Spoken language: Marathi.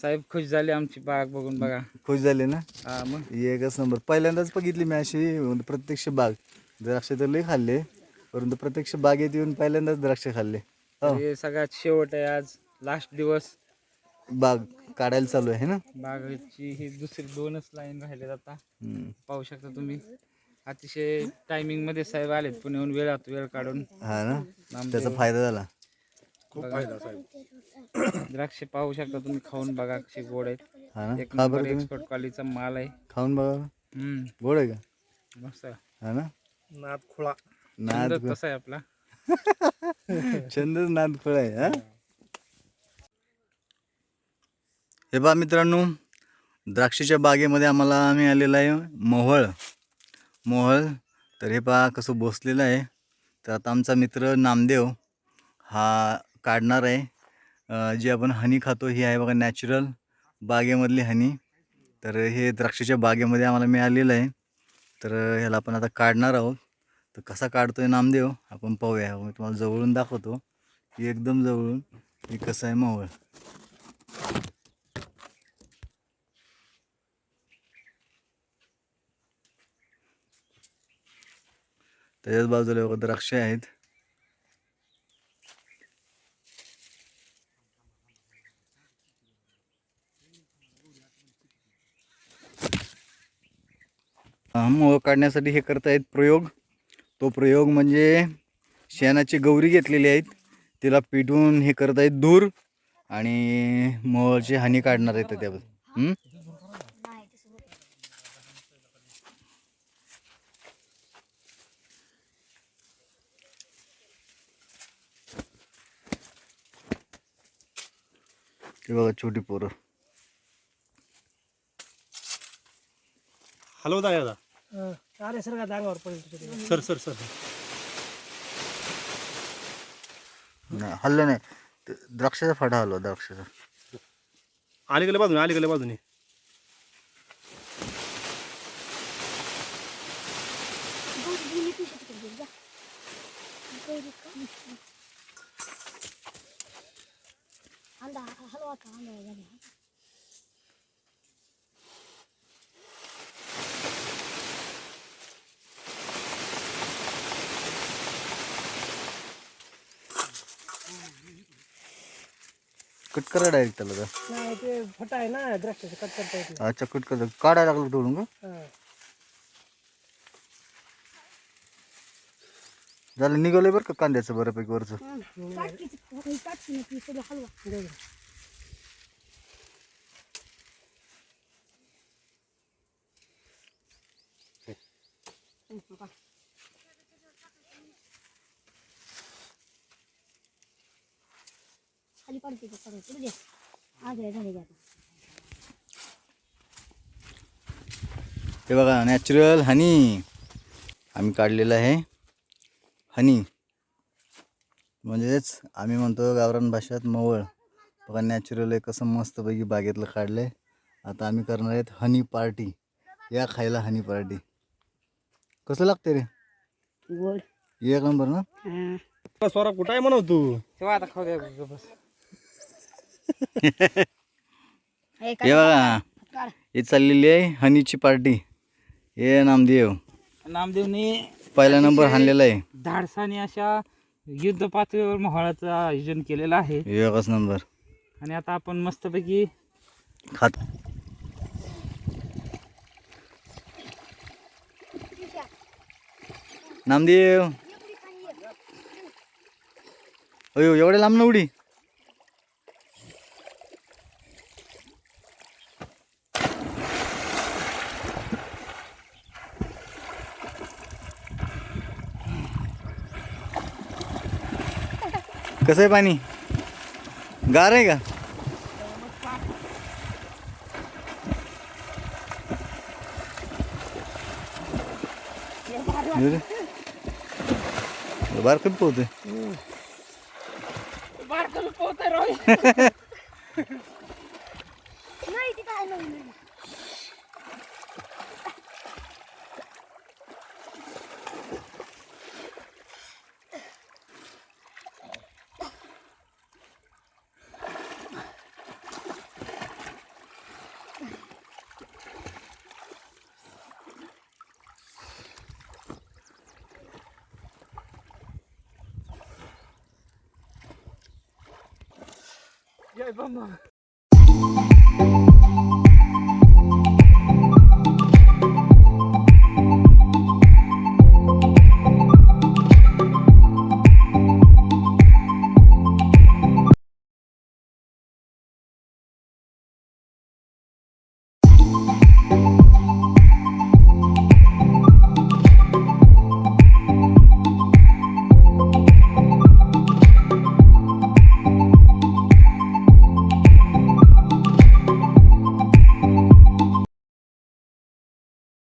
साहेब खुश झाले आमची बाग बघून बघा. खुश झाले ना? हा मग? एकच नंबर. पहिल्यांदाच बघितली मी अशी म्हणजे प्रत्यक्ष बाग. द्राक्ष तर लई खाल्ले परंतु प्रत्यक्ष बागेत येऊन पहिल्यांदाच द्राक्ष खाल्ले. हो. हे सगळ्यात शेवट आहे आज. लास्ट दिवस. बाग काढायला चालू आहे ना? बागेची ही दुसरी दोनच लाईन राहिलेत आता. हम्म. पाहू शकता तुम्ही. अतिशय टायमिंगमध्ये साहेब आलेत पुण्याहून वेळात वेळ काढून. हा ना? नामदेव. त्याचा फायदा झाला द्राक्षे पाहू शकता तुम्ही खाऊन बघा कसे गोड आहेत. हा ना? एक खा नंबर बरं तुम्ही एक्सपर्ट क्वालिटीचा माल आहे. खाऊन बघा. हम्म. गोड आहे का? मस्त. हा ना? नाद खुळा. नाद तसा आहे आपला. छंदच नाद फळ आहे हा? हे बा मित्रांनो द्राक्षाच्या बागेमध्ये आम्हाला आम्ही आलेलं आहे मोहळ. मोहळ तर हे पहा कसं बसलेलं आहे. तर आता आमचा मित्र नामदेव हा काढणार आहे. जे आपण हनी खातो ही आहे बघा नॅचरल बागेमधली हनी. तर हे द्राक्षाच्या बागेमध्ये आम्हाला मिळालेलं आहे. तर ह्याला आपण आता काढणार आहोत. तर कसा काढतो आहे नामदेव आपण पाहूया. मी तुम्हाला जवळून दाखवतो. की एकदम जवळून. हे कसं आहे मावळ. त्याच्याच बाजूला बघा द्राक्षे आहेत. मोह काढण्यासाठी हे करतायत प्रयोग. तो प्रयोग म्हणजे शेणाची गौरी घेतलेली आहेत. तिला पिटून हे करत आहेत धूर आणि मोहची हानी काढणार आहेत त्याबद्दल ते बघा छोटी पोरं. हलव दादा. अरे सर का अंगावर पडेल सर सर सर. नाही हल्लं नाही. ते द्राक्षाचा फाटा हलवा द्राक्षाचा. अलीकडल्या बाजूने अलीकडल्या बाजूने. हलवा कट करा डायरेक्ट त्याला का नाही ते फटा आहे ना द्राक्षाचं कट करता येत. अच्छा कट करा. काढायला लागलं तोडून का नाही झालं निघालंय बरं का कांद्याचं बऱ्यापैकी वरचं? हलवा खाली पडते ते सगळं झाले आता हे बघा नॅचरल हनी आम्ही काढलेलं आहे. हनी म्हणजेच आम्ही म्हणतो गावरान भाषेत मवळ. बघा नॅचरल आहे कसं मस्तपैकी बागेतलं काढलं आहे आता आम्ही करणार आहेत हनी पार्टी या खायला हनी पार्टी कसं लागते रे? गोड. एक नंबर ना? स्वरा कुठं आहे म्हणव तू? तेव्हा आता खाऊ द्या बस. हे बघा. हे चाललेली आहे हनीची पार्टी. हे नामदेव. नामदेवने पहिला नंबर हाणलेला आहे. धाडसाने अशा युद्ध पातळीवर मोहळाचं आयोजन केलेलं आहे. एकच नंबर. आणि आता आपण मस्तपैकी खात. नामदेव. अयो एवढे लांब ना कसं आहे पाणी? गार आहे का? बार कधी पोहते नाही ती काय नाही काय